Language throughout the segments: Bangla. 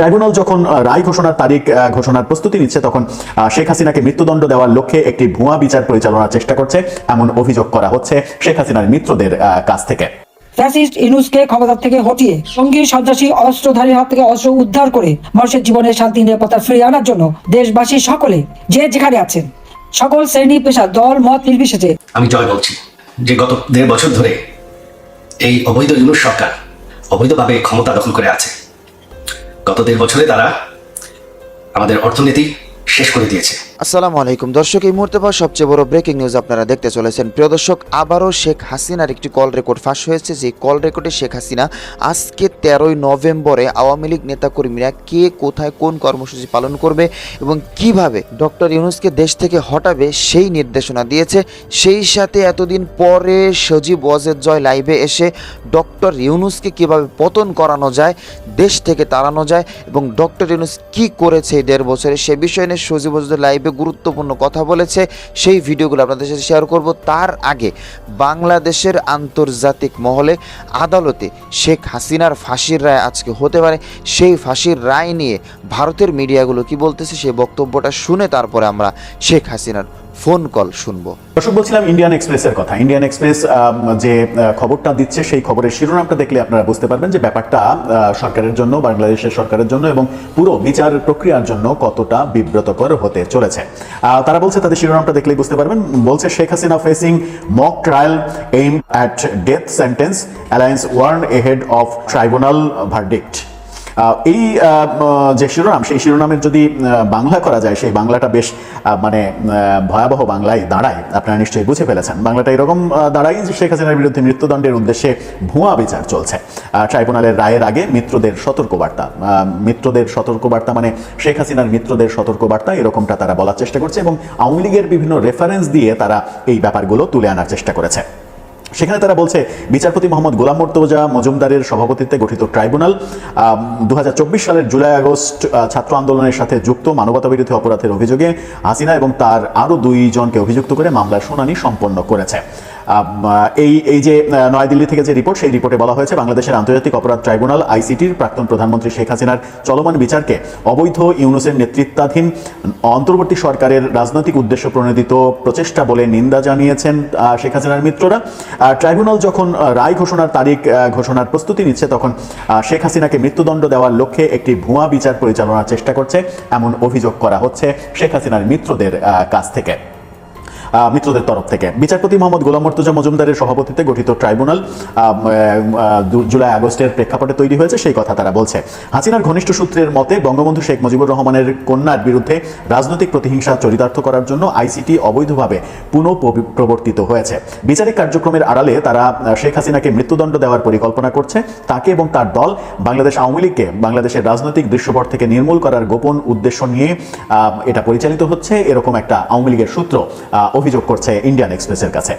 ট্রাইব্যুনাল যখন রায় ঘোষণার তারিখ ঘোষণার প্রস্তুতি নিচ্ছে তখন শেখ হাসিনাকে মৃত্যুদণ্ড দেওয়ার লক্ষ্যে একটি ভুয়া বিচার পরিচালনার চেষ্টা করছে এমন অভিযোগ করা হচ্ছে শেখ হাসিনার মিত্রদের কাছ থেকে। ফ্যাসিস্ট ইনুসকে ক্ষমতা থেকে হটিয়ে সঙ্গী সন্ত্রাসী অস্ত্রধারীর হাত থেকে অস্ত্র উদ্ধার করে মানুষের জীবনের শান্তি নিরাপত্তা ফিরিয়ে আনার জন্য দেশবাসী সকলে যে যেখানে আছেন সকল শ্রেণি পেশা দল মত নির্বিশেষে আমি জয় বলছি যে গত দেড় বছর ধরে এই অবৈধ ইউনুস সরকার অবৈধভাবে ক্ষমতা দখল করে আছে। দেড় বছরে তারা আমাদের অর্থনীতি শেষ করে দিয়েছে। আসসালামু আলাইকুম। দর্শক, এই মুহূর্তে পাওয়া সবচেয়ে বড় ব্রেকিং নিউজ আপনারা দেখতে চলেছেন। প্রিয় দর্শক, আবারও শেখ হাসিনার একটি কল রেকর্ড ফাঁস হয়েছে। যে কল রেকর্ডে শেখ হাসিনা আজকে তেরোই নভেম্বরে আওয়ামী লীগ নেতাকর্মীরা কে, কোথায়, কোন কর্মসূচি পালন করবে এবং কীভাবে ডক্টর ইউনুসকে দেশ থেকে হটাবে সেই নির্দেশনা দিয়েছে। সেই সাথে এতদিন পরে সজীব ওয়াজেদ জয় লাইভে এসে ডক্টর ইউনুসকে কীভাবে পতন করানো যায়, দেশ থেকে তাড়ানো যায় এবং ডক্টর ইউনুস কি করেছে এই দেড় বছরে, সে বিষয় নিয়ে সজীব ওয়াজেদ লাইভে গুরুত্বপূর্ণ কথা বলেছে। সেই ভিডিওগুলো আপনাদের সাথে শেয়ার করব। তার আগে বাংলাদেশের আন্তর্জাতিক মহলে আদালতে শেখ হাসিনার ফাঁসির রায় আজকে হতে পারে। সেই ফাঁসির রায় নিয়ে ভারতের মিডিয়াগুলো কি বলতেছে সেই বক্তব্যটা শুনে তারপরে আমরা শেখ হাসিনার ফোন কল শুনব। দর্শক, বলছিলাম ইন্ডিয়ান এক্সপ্রেসের কথা। ইন্ডিয়ান এক্সপ্রেস যে খবরটা দিচ্ছে, সেই খবরের শিরোনামটা দেখলে আপনারা বুঝতে পারবেন যে ব্যাপারটা সরকারের জন্য, বাংলাদেশের সরকারের জন্য এবং পুরো বিচার প্রক্রিয়ার জন্য কতটা বিব্রতকর হতে চলেছে। তারা বলছে, তাদের শিরোনামটা দেখলেই বুঝতে পারবেন। বলছে, Sheikh Hasina facing mock trial aim at death sentence alliance warn ahead of tribunal verdict এই যে শিরোনাম, সেই শিরোনামের যদি বাংলা করা যায়, সেই বাংলাটা বেশ মানে ভয়াবহ বাংলায় দাঁড়ায়। আপনারা নিশ্চয়ই বুঝে ফেলেছেন। বাংলাটা এরকম দাঁড়ায় যে শেখ হাসিনার বিরুদ্ধে মৃত্যুদণ্ডের উদ্দেশ্যে ভুয়া বিচার চলছে। ট্রাইব্যুনালের রায়ের আগে মিত্রদের সতর্কবার্তা মিত্রদের সতর্কবার্তা মানে শেখ হাসিনার মিত্রদের সতর্কবার্তা, এরকমটা তারা বলার চেষ্টা করছে এবং আওয়ামী লীগের বিভিন্ন রেফারেন্স দিয়ে তারা এই ব্যাপারগুলো তুলে আনার চেষ্টা করেছে। সেখানে তারা বলছে, বিচারপতি মোহাম্মদ গোলাম মর্তজা মজুমদারের সভাপতিত্বে গঠিত ট্রাইব্যুনাল দু হাজার চব্বিশ সালের জুলাই আগস্ট ছাত্র আন্দোলনের সাথে যুক্ত মানবতাবিরোধী অপরাধের অভিযোগে হাসিনা এবং তার আরও দুইজনকে অভিযুক্ত করে মামলার শুনানি সম্পন্ন করেছে। এই এই যে নয়াদিল্লি থেকে যে রিপোর্ট, সেই রিপোর্টে বলা হয়েছে বাংলাদেশের আন্তর্জাতিক অপরাধ ট্রাইব্যুনাল, আইসিটির প্রাক্তন প্রধানমন্ত্রী শেখ হাসিনার চলমান বিচারকে অবৈধ ইউনুসের নেতৃত্বাধীন অন্তর্বর্তী সরকারের রাজনৈতিক উদ্দেশ্য প্রণোদিত প্রচেষ্টা বলে নিন্দা জানিয়েছেন শেখ হাসিনার মিত্ররা। ট্রাইব্যুনাল যখন রায় ঘোষণার তারিখ ঘোষণার প্রস্তুতি নিচ্ছে, তখন শেখ হাসিনাকে মৃত্যুদণ্ড দেওয়ার লক্ষ্যে একটি ভুয়া বিচার পরিচালনার চেষ্টা করছে, এমন অভিযোগ করা হচ্ছে শেখ হাসিনার মিত্রদের কাছ থেকে। মিত্রদের তরফ থেকে। বিচারপতি মোহাম্মদ গোলাম মর্তুজা মজুমদারের সভাপতিত্বে গঠিত ট্রাইব্যুনাল জুলাই আগস্টের প্রেক্ষাপটে তৈরি হয়েছে, সেই কথা তারা বলছে। হাসিনার ঘনিষ্ঠ সূত্রের মতে, বঙ্গবন্ধু শেখ মুজিবুর রহমানের কন্যার বিরুদ্ধে রাজনৈতিক প্রতিহিংসা চরিতার্থ করার জন্য আইসিটি অবৈধভাবে পুনঃ প্রবর্তিত হয়েছে। বিচারিক কার্যক্রমের আড়ালে তারা শেখ হাসিনাকে মৃত্যুদণ্ড দেওয়ার পরিকল্পনা করছে। তাকে এবং তার দল বাংলাদেশ আওয়ামী লীগকে বাংলাদেশের রাজনৈতিক দৃশ্যপট থেকে নির্মূল করার গোপন উদ্দেশ্য নিয়ে এটা পরিচালিত হচ্ছে। এরকম একটা আওয়ামী লীগের সূত্র অভিযোগ করছে ইন্ডিয়ান এক্সপ্রেসের কাছে।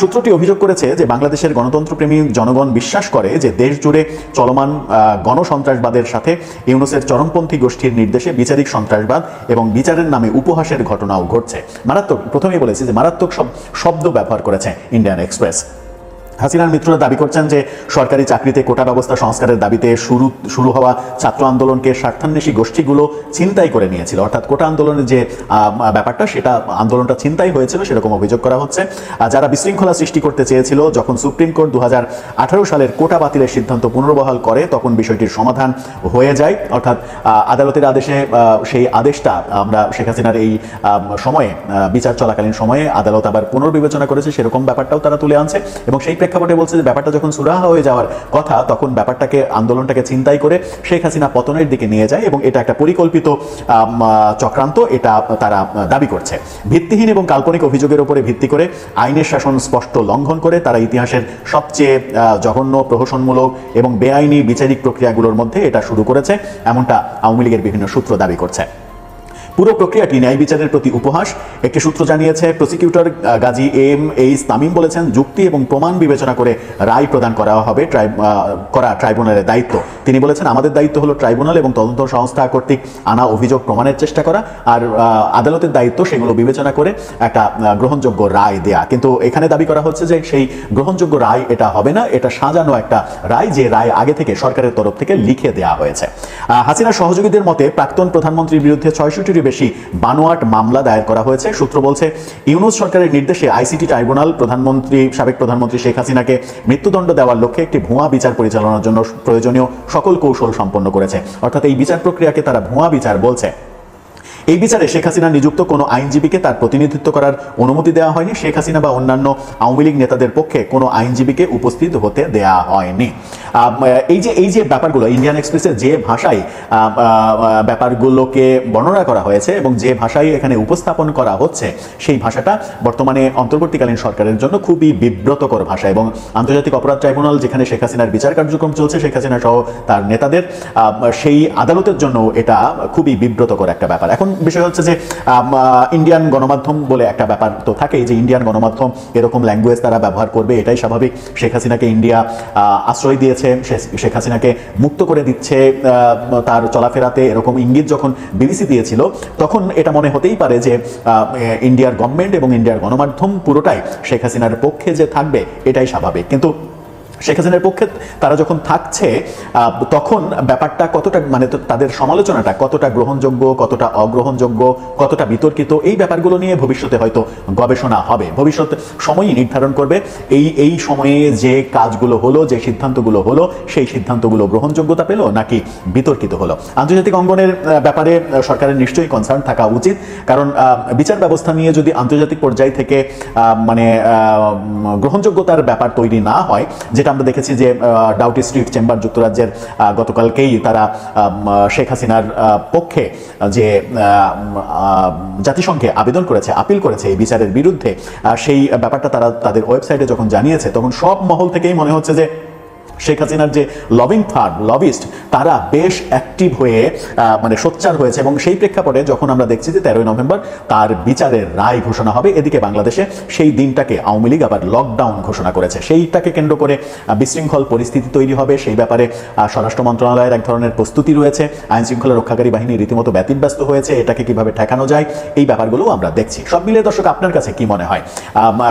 সূত্রটি অভিযোগ করেছে যে বাংলাদেশের গণতন্ত্রপ্রেমী জনগণ বিশ্বাস করে যে দেশ জুড়ে চলমান গণসন্ত্রাসবাদের সাথে ইউনুসের চরমপন্থী গোষ্ঠীর নির্দেশে বিচারিক সন্ত্রাসবাদ এবং বিচারের নামে উপহাসের ঘটনাও ঘটছে। মারাত্মক, প্রথমেই বলেছি যে মারাত্মক সব, শব্দ ব্যবহার করেছে ইন্ডিয়ান এক্সপ্রেস। হাসিনার মিত্ররা দাবি করছেন যে সরকারি চাকরিতে কোটা ব্যবস্থা সংস্কারের দাবিতে শুরু শুরু হওয়া ছাত্র আন্দোলনকে স্বার্থান্বেষী গোষ্ঠীগুলো ছিনতাই করে নিয়েছিল। অর্থাৎ কোটা আন্দোলনের যে ব্যাপারটা, সেটা আন্দোলনটা ছিনতাই হয়েছিল, সেরকম অভিযোগ করা হচ্ছে। যারা বিশৃঙ্খলা সৃষ্টি করতে চেয়েছিল, যখন সুপ্রিম কোর্ট দু হাজার আঠারো সালের কোটা বাতিলের সিদ্ধান্ত পুনর্বহাল করে, তখন বিষয়টির সমাধান হয়ে যায়। অর্থাৎ আদালতের আদেশে সেই আদেশটা আমরা শেখ হাসিনার এই সময়ে বিচার চলাকালীন সময়ে আদালত আবার পুনর্বিবেচনা করেছে, সেরকম ব্যাপারটাও তারা তুলে আনছে। এবং সেই প্রেক্ষাপটে বলছে যে ব্যাপারটা যখন সুরাহা হয়ে যাওয়ার কথা, তখন ব্যাপারটাকে, আন্দোলনটাকে চিন্তাই করে শেখ হাসিনা পতনের দিকে নিয়ে যায় এবং এটা একটা পরিকল্পিত চক্রান্ত, এটা তারা দাবি করছে। ভিত্তিহীন এবং কাল্পনিক অভিযোগের উপরে ভিত্তি করে আইনের শাসন স্পষ্ট লঙ্ঘন করে তারা ইতিহাসের সবচেয়ে জঘন্য, প্রহসনমূলক এবং বেআইনি বিচারিক প্রক্রিয়াগুলোর মধ্যে এটা শুরু করেছে। এমনটা আওয়ামী লীগের বিভিন্ন সূত্র দাবি করছে। পুরো প্রক্রিয়াটি ন্যায় বিচারের প্রতি উপহাস। একটি সূত্র জানিয়েছে prosecutor Gazi M H Tamim বলেছেন যুক্তি এবং প্রমাণ বিবেচনা করে রায় প্রদান করা হবে করা ট্রাইব্যুনালের দায়িত্ব। তিনি বলেছেন আমাদের দায়িত্ব হলো ট্রাইব্যুনাল এবং তদন্ত সংস্থা কর্তৃক আনা অভিযোগ প্রমাণের চেষ্টা করা আর আদালতের দায়িত্ব সেগুলো বিবেচনা করে একটা গ্রহণযোগ্য রায় দেয়া। কিন্তু এখানে দাবি করা হচ্ছে যে সেই গ্রহণযোগ্য রায় এটা হবে না এটা সাজানো একটা রায় যে রায় আগে থেকে সরকারের তরফ থেকে লিখে দেওয়া হয়েছে। আহ, হাসিনার সহযোগীদের মতে প্রাক্তন প্রধানমন্ত্রীর বিরুদ্ধে ছয়শটিরও বেশি বানোয়াট মামলা দায়ের করা হয়েছে। সূত্র বলছে, ইউনুস সরকারের নির্দেশে আইসিটি ট্রাইব্যুনাল প্রধানমন্ত্রী, সাবেক প্রধানমন্ত্রী শেখ হাসিনাকে মৃত্যুদণ্ড দেওয়ার লক্ষ্যে একটি ভুয়া বিচার পরিচালনার জন্য প্রয়োজনীয় সকল কৌশল সম্পন্ন করেছে। অর্থাৎ এই বিচার প্রক্রিয়াকে তারা ভুয়া বিচার বলছে। এই বিচারে শেখ হাসিনা নিযুক্ত কোনো আইনজীবীকে তার প্রতিনিধিত্ব করার অনুমতি দেওয়া হয়নি। শেখ হাসিনা বা অন্যান্য আওয়ামী লীগ নেতাদের পক্ষে কোনো আইনজীবীকে উপস্থিত হতে দেয়া হয়নি। এই যে এই যে ব্যাপারগুলো, ইন্ডিয়ান এক্সপ্রেসের যে ভাষায় ব্যাপারগুলোকে বর্ণনা করা হয়েছে এবং যে ভাষায় এখানে উপস্থাপন করা হচ্ছে, সেই ভাষাটা বর্তমানে অন্তর্বর্তীকালীন সরকারের জন্য খুবই বিব্রতকর ভাষা এবং আন্তর্জাতিক অপরাধ ট্রাইব্যুনাল, যেখানে শেখ হাসিনার বিচার কার্যক্রম চলছে, শেখ হাসিনা সহ তার নেতাদের সেই আদালতের জন্য এটা খুবই বিব্রতকর একটা ব্যাপার। এখন বিষয় হচ্ছে যে ইন্ডিয়ান গণমাধ্যম বলে একটা ব্যাপার তো থাকেই যে ইন্ডিয়ান গণমাধ্যম এরকম ল্যাঙ্গুয়েজ তারা ব্যবহার করবে, এটাই স্বাভাবিক। শেখ হাসিনাকে ইন্ডিয়া আশ্রয় দিয়েছে শেখ হাসিনাকে মুক্ত করে দিচ্ছে তার চলাফেরাতে এরকম ইঙ্গিত যখন বিবিসি দিয়েছিল, তখন এটা মনে হতেই পারে যে ইন্ডিয়ার গভর্নমেন্ট এবং ইন্ডিয়ার গণমাধ্যম পুরোটাই শেখ হাসিনার পক্ষে যে থাকবে, এটাই স্বাভাবিক। কিন্তু শেখ হাসিনার পক্ষে তারা যখন থাকছে তখন ব্যাপারটা কতটা মানে তাদের সমালোচনাটা কতটা গ্রহণযোগ্য, কতটা অগ্রহণযোগ্য, কতটা বিতর্কিত, এই ব্যাপারগুলো নিয়ে ভবিষ্যতে হয়তো গবেষণা হবে। ভবিষ্যৎ সময়ই নির্ধারণ করবে এই এই সময়ে যে কাজগুলো হলো, যে সিদ্ধান্তগুলো হলো, সেই সিদ্ধান্তগুলো গ্রহণযোগ্যতা পেল নাকি বিতর্কিত হলো? আন্তর্জাতিক অঙ্গনের ব্যাপারে সরকারের নিশ্চয়ই কনসার্ন থাকা উচিত। কারণ বিচার ব্যবস্থা নিয়ে যদি আন্তর্জাতিক পর্যায় থেকে মানে গ্রহণযোগ্যতার ব্যাপার তৈরি না হয়, যেটা আমরা দেখেছি যে ডাউটি স্ট্রিট চেম্বার যুক্তরাজ্যের গতকালকেই তারা শেখ হাসিনার পক্ষে যে জাতিসংঘে আবেদন করেছে, আপিল করেছে এই বিচারের বিরুদ্ধে সেই ব্যাপারটা তারা তাদের ওয়েবসাইটে যখন জানিয়েছে, তখন সব মহল থেকেই মনে হচ্ছে যে শেখ হাসিনার যে লবিং থার্ড লবিস্ট তারা বেশ অ্যাক্টিভ হয়ে মানে সোচ্চার হয়েছে এবং সেই প্রেক্ষাপটে যখন আমরা দেখছি যে তেরোই নভেম্বর তার বিচারের রায় ঘোষণা হবে, এদিকে বাংলাদেশে সেই দিনটাকে আওয়ামী লীগ আবার লকডাউন ঘোষণা করেছে। সেইটাকে কেন্দ্র করে বিশৃঙ্খল পরিস্থিতি তৈরি হবে, সেই ব্যাপারে স্বরাষ্ট্র মন্ত্রণালয়ের এক ধরনের প্রস্তুতি রয়েছে। আইন শৃঙ্খলা রক্ষাকারী বাহিনী রীতিমতো ব্যতিব্যস্ত হয়েছে, এটাকে কীভাবে ঠেকানো যায়, এই ব্যাপারগুলো আমরা দেখছি। সব মিলিয়ে দর্শক, আপনার কাছে কি মনে হয়?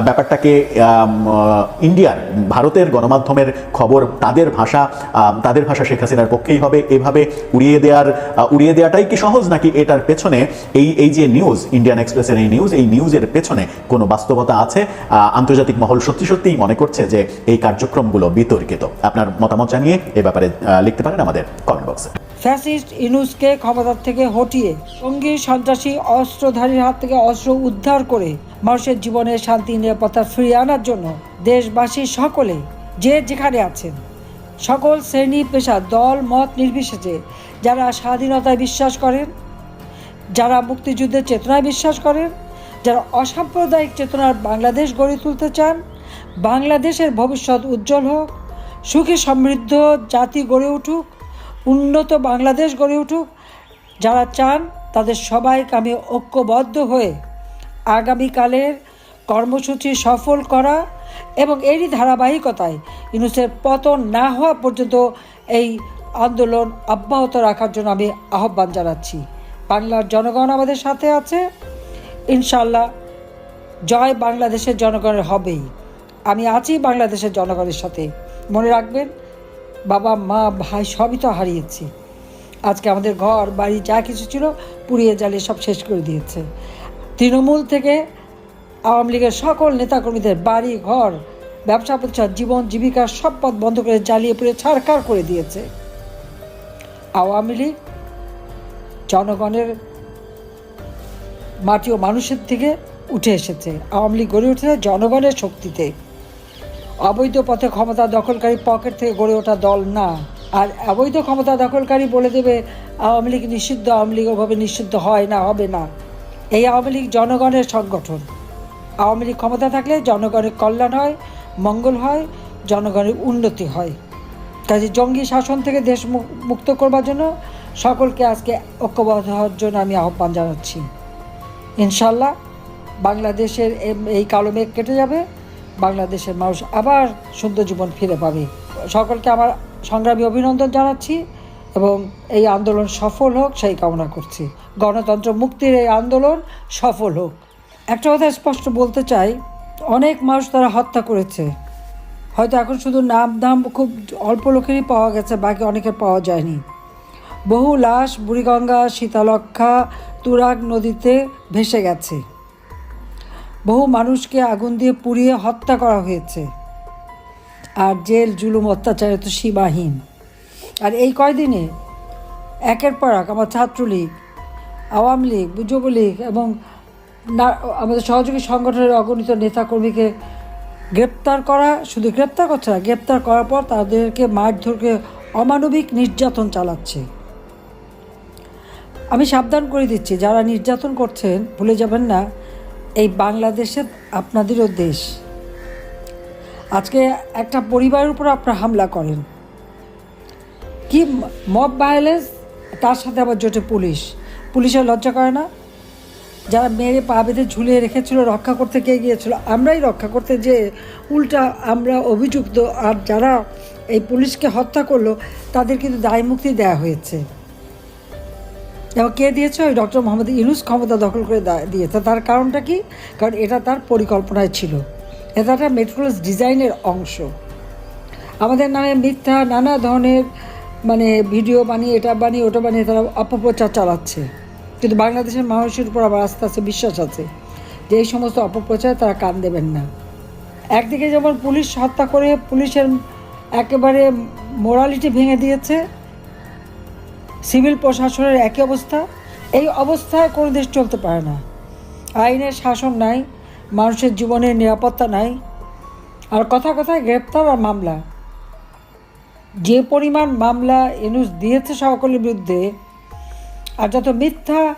ব্যাপারটাকে ইন্ডিয়ার, ভারতের গণমাধ্যমের খবর তাদের ভাষা তাদের ভাষা শেখ হাসিনার পক্ষেই হবে। এভাবে উড়িয়ে দেওয়ার উড়িয়ে দেওয়াটাই কি সহজ নাকি এটার পেছনে? এই এই যে নিউজ ইন্ডিয়ান এক্সপ্রেসের এই নিউজ এই নিউজের পেছনে কোনো বাস্তবতা আছে? আন্তর্জাতিক মহল সত্যি সত্যিই মনে করছে যে এই কার্যক্রমগুলো বিতর্কিত। আপনার মতামত জানিয়ে এ ব্যাপারে লিখতে পারেন আমাদের কমেন্ট বক্সে ফ্যাসিস্ট ইনুসকে ক্ষমতার থেকে হটিয়ে সঙ্গী, সন্ত্রাসী, অস্ত্রধারীর হাত থেকে অস্ত্র উদ্ধার করে মানুষের জীবনে শান্তি, নিরাপত্তা ফিরিয়ে আনার জন্য দেশবাসী সকলে যে যেখানে আছেন। সকল শ্রেণি, পেশা, দল, মত নির্বিশেষে যারা স্বাধীনতায় বিশ্বাস করেন, যারা মুক্তিযুদ্ধের চেতনায় বিশ্বাস করেন, যারা অসাম্প্রদায়িক চেতনার বাংলাদেশ গড়ে তুলতে চান, বাংলাদেশের ভবিষ্যৎ উজ্জ্বল হোক, সুখী সমৃদ্ধ জাতি গড়ে উঠুক, উন্নত বাংলাদেশ গড়ে উঠুক, যারা চান তাদের সবাইকে আমি ঐক্যবদ্ধ হয়ে আগামীকালের কর্মসূচি সফল করা এবং এরই ধারাবাহিকতায় ইউনুসের পতন না হওয়া পর্যন্ত এই আন্দোলন অব্যাহত রাখার জন্য আমি আহ্বান জানাচ্ছি। বাংলার জনগণ আমাদের সাথে আছে। ইনশাল্লাহ জয় বাংলাদেশের জনগণের হবেই। আমি আছি বাংলাদেশের জনগণের সাথে। মনে রাখবেন, বাবা, মা, ভাই সবই তো হারিয়েছি। আজকে আমাদের ঘর, বাড়ি যা কিছু ছিল পুড়িয়ে জ্বালিয়ে সব শেষ করে দিয়েছে। তৃণমূল থেকে আওয়ামী লীগের সকল নেতাকর্মীদের বাড়ি, ঘর, ব্যবসা প্রতিষ্ঠান, জীবন জীবিকার সব পথ বন্ধ করে জ্বালিয়ে পুড়ে ছাড়কার করে দিয়েছে। আওয়ামী লীগ জনগণের মাটি ও মানুষের থেকে উঠে এসেছে। আওয়ামী লীগ গড়ে উঠেছে জনগণের শক্তিতে। অবৈধ পথে ক্ষমতা দখলকারী পকেট থেকে গড়ে ওঠা দল না। আর অবৈধ ক্ষমতা দখলকারী বলে দেবে, আওয়ামী লীগ নিষিদ্ধ, আওয়ামী লীগ ওভাবে নিষিদ্ধ হয় না, হবে না। এই আওয়ামী লীগ জনগণের সংগঠন। আওয়ামী লীগ ক্ষমতা থাকলে জনগণের কল্যাণ হয়, মঙ্গল হয়, জনগণের উন্নতি হয়। কাজে জঙ্গি শাসন থেকে দেশ মুক্ত করবার জন্য সকলকে আজকে ঐক্যবদ্ধ হওয়ার জন্য আমি আহ্বান জানাচ্ছি। ইনশাল্লাহ বাংলাদেশের এই কালো মেঘ কেটে যাবে, বাংলাদেশের মানুষ আবার সুন্দর জীবন ফিরে পাবে। সকলকে আমার সংগ্রামী অভিনন্দন জানাচ্ছি এবং এই আন্দোলন সফল হোক সেই কামনা করছি। গণতন্ত্র মুক্তির এই আন্দোলন সফল হোক। একটা কথা স্পষ্ট বলতে চাই, অনেক মানুষ তারা হত্যা করেছে। হয়তো এখন শুধু নাম দাম খুব অল্প লোকেরই পাওয়া গেছে, বাকি অনেকের পাওয়া যায়নি। বহু লাশ বুড়িগঙ্গা শীতালক্ষা তুরাগ নদীতে ভেসে গেছে। বহু মানুষকে আগুন দিয়ে পুড়িয়ে হত্যা করা হয়েছে। আর জেল, জুলুম, অত্যাচারে তো সীমাহীন। আর এই কয়দিনে একের পর এক আমার ছাত্রলীগ, আওয়ামী লীগ, যুবলীগ এবং না- আমাদের সহযোগী সংগঠনের অগণিত নেতাকর্মীকে গ্রেপ্তার করা, শুধু গ্রেপ্তার করছে না, গ্রেপ্তার করার পর তাদেরকে মারধরকে অমানবিক নির্যাতন চালাচ্ছে। আমি সাবধান করে দিচ্ছি, যারা নির্যাতন করছেন, ভুলে যাবেন না, এই বাংলাদেশে আপনাদেরও দেশ। আজকে একটা পরিবারের উপর আপনারা হামলা করেন। কি, মব ভায়োলেন্স, তার সাথে আবার জোটে পুলিশ। পুলিশের লজ্জা করে না? যারা মেরে পা বেঁধে ঝুলিয়ে রেখেছিল, রক্ষা করতে কে গিয়েছিল? আমরাই রক্ষা করতে যে উল্টা আমরা অভিযুক্ত আর যারা এই পুলিশকে হত্যা করল, তাদের কিন্তু দায় মুক্তি দেওয়া হয়েছে। এবং কে দিয়েছে? ওই ডক্টর মোহাম্মদ ইউনুস ক্ষমতা দখল করে দিয়েছে। তার কারণটা কি? কারণ এটা তার পরিকল্পনায় ছিল। এটা একটা মেট্রোলস ডিজাইনের অংশ। আমাদের নামে মিথ্যা, নানা ধরনের মানে ভিডিও বানিয়ে, এটা বানিয়ে, ওটা বানিয়ে তারা অপপ্রচার চালাচ্ছে। কিন্তু বাংলাদেশের মানুষের উপর আবার আস্তে আস্তে বিশ্বাস আছে যে এই সমস্ত অপপ্রচার তারা কান দেবেন না। একদিকে যেমন পুলিশ হত্যা করে পুলিশের একেবারে মোরালিটি ভেঙে দিয়েছে, সিভিল প্রশাসনের একই অবস্থা, এই অবস্থায় কোনো দেশ চলতে পারে না। আইনের শাসন নাই, মানুষের জীবনের নিরাপত্তা নাই, আর কথা কথায় গ্রেপ্তার আর মামলা। যে পরিমাণ মামলা এনুস দিয়েছে সকলের বিরুদ্ধে আর যত মিথ্যা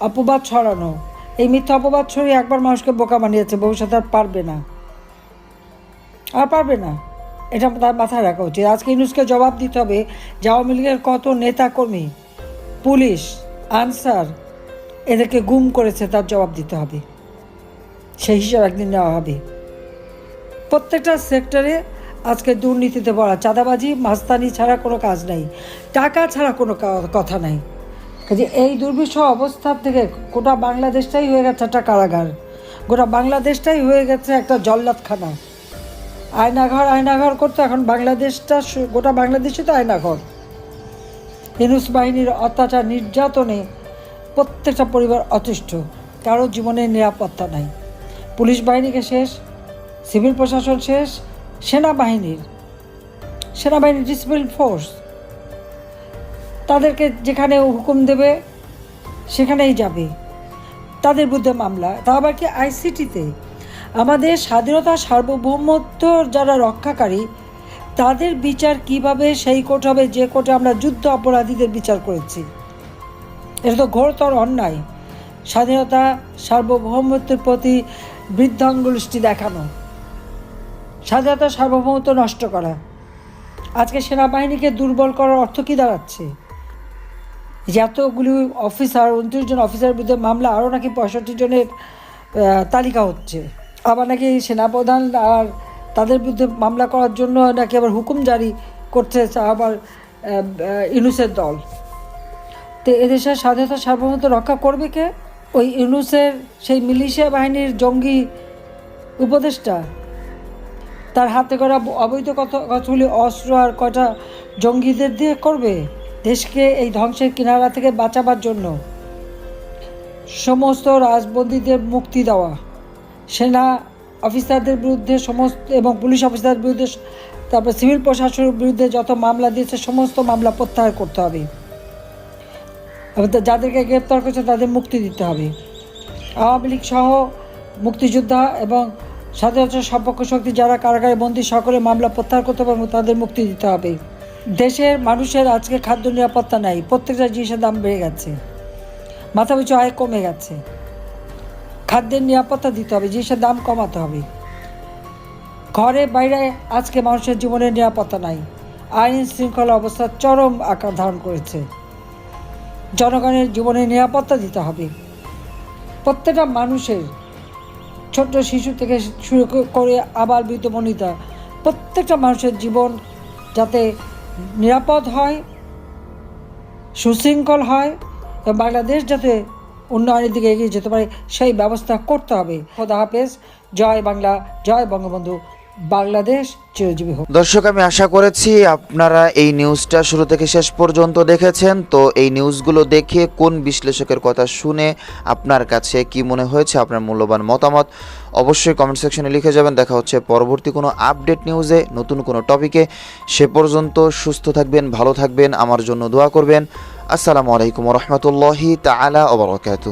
অপবাদ ছড়ানো, এই মিথ্যা অপবাদ ছড়িয়ে একবার মানুষকে বোকা বানিয়েছে, ভবিষ্যতে আর পারবে না। আর পারবে না। এটা তার মাথায় রাখা উচিত। আজকে ইউনুসকে জবাব দিতে হবে যে আওয়ামী লীগের কত নেতাকর্মী, পুলিশ, আনসার, এদেরকে গুম করেছে তার জবাব দিতে হবে। সেই হিসাব একদিন নেওয়া হবে। প্রত্যেকটা সেক্টরে আজকে দুর্নীতিতে ভরা, চাঁদাবাজি, মাস্তানি ছাড়া কোনো কাজ নাই। টাকা ছাড়া কোনো কথা নাই। কাজে এই দুর্বিষহ অবস্থা থেকে গোটা বাংলাদেশটাই হয়ে গেছে একটা কারাগার। গোটা বাংলাদেশটাই হয়ে গেছে একটা জল্লাদখানা। আয়নাঘর আয়নাঘর করতে, এখন বাংলাদেশটা গোটা বাংলাদেশই তো আয়নাঘর। হিনুস বাহিনীর অত্যাচার নির্যাতনে প্রত্যেকটা পরিবার অতিষ্ঠ, কারও জীবনের নিরাপত্তা নাই। পুলিশ বাহিনীকে শেষ, সিভিল প্রশাসন শেষ, সেনাবাহিনীর সেনাবাহিনীর ডিসিপ্লিন ফোর্স তাদেরকে যেখানে হুকুম দেবে, সেখানেই যাবে। তাদের বিরুদ্ধে মামলা। তা আবার কি আইসিটিতে? আমাদের স্বাধীনতা সার্বভৌমত্ব যারা রক্ষাকারী, তাদের বিচার কীভাবে সেই কোর্ট হবে, যে কোর্টে আমরা যুদ্ধ অপরাধীদের বিচার করেছি, এটা তো ঘোরতর অন্যায়। স্বাধীনতা সার্বভৌমত্বের প্রতি বৃদ্ধাঙ্গুষ্টি দেখানো। স্বাধীনতা সার্বভৌমত্ব নষ্ট করা। আজকে সেনাবাহিনীকে দুর্বল করার অর্থ কী দাঁড়াচ্ছে? যে এতগুলি অফিসার, উনত্রিশ জন অফিসারের বিরুদ্ধে মামলা, আরও নাকি পঁয়ষট্টি জনের তালিকা হচ্ছে। আবার নাকি সেনাপ্রধান আর তাদের বিরুদ্ধে মামলা করার জন্য নাকি আবার হুকুম জারি করছে আবার ইউনুসের দল। তো এদেশের স্বাধীনতা সার্বভৌমত্ব রক্ষা করবে কে? ওই ইউনুসের সেই মিলিশিয়া বাহিনীর জঙ্গি উপদেষ্টা, তার হাতে করা অবৈধ কত কতগুলি অস্ত্র আর কটা জঙ্গিদের দিয়ে করবে? দেশকে এই ধ্বংসের কিনারা থেকে বাঁচাবার জন্য সমস্ত রাজবন্দীদের মুক্তি দেওয়া। সেনা অফিসারদের বিরুদ্ধে সমস্ত এবং পুলিশ অফিসারদের বিরুদ্ধে তারপর সিভিল প্রশাসনের বিরুদ্ধে যত মামলা দিয়েছে, সমস্ত মামলা প্রত্যাহার করতে হবে। এবং যাদেরকে গ্রেপ্তার করেছে তাদের মুক্তি দিতে হবে। আওয়ামী লীগ সহ মুক্তিযোদ্ধা এবং স্বাধীনতা সম্পর্ক শক্তি যারা কারাগারে বন্দী, সকলে মামলা প্রত্যাহার করতে হবে এবং তাদের মুক্তি দিতে হবে। দেশের মানুষের আজকে খাদ্য নিরাপত্তা নাই, প্রত্যেকটা জিনিসের দাম বেড়ে গেছে। মাথা পিছু আয় কমে গেছে। খাদ্যের নিরাপত্তা দিতে হবে, জিনিসের দাম কমাতে হবে। ঘরে বাইরে আজকে মানুষের জীবনের নিরাপত্তা নাই। আইন শৃঙ্খলা অবস্থা চরম আকার ধারণ করেছে। জনগণের জীবনের নিরাপত্তা দিতে হবে। প্রত্যেকটা মানুষের ছোট্ট শিশু থেকে শুরু করে আবার বৃদ্ধ প্রত্যেকটা মানুষের জীবন যাতে নিরাপদ হয়, সুশৃঙ্খল হয়, এবং বাংলাদেশ যাতে উন্নয়নের দিকে এগিয়ে যেতে পারে, সেই ব্যবস্থা করতে হবে। খোদা হাফেজ, জয় বাংলা, জয় বঙ্গবন্ধু। বাংলাদেশ চিরজীবী হোক। দর্শক, আমি আশা করেছি আপনারা এই নিউজটা শুরু থেকে শেষ পর্যন্ত দেখেছেন। তো এই নিউজগুলো দেখে কোন বিশ্লেষকের কথা শুনে আপনার কাছে কি মনে হয়েছে, আপনার মূল্যবান মতামত অবশ্যই কমেন্ট সেকশনে লিখে যাবেন। দেখা হচ্ছে পরবর্তী কোনো আপডেট নিউজে নতুন কোনো টপিকে সে পর্যন্ত সুস্থ থাকবেন, ভালো থাকবেন, আমার জন্য দোয়া করবেন। আসসালামু আলাইকুম রহমতুল্লাহি তালা ওবরাকাতু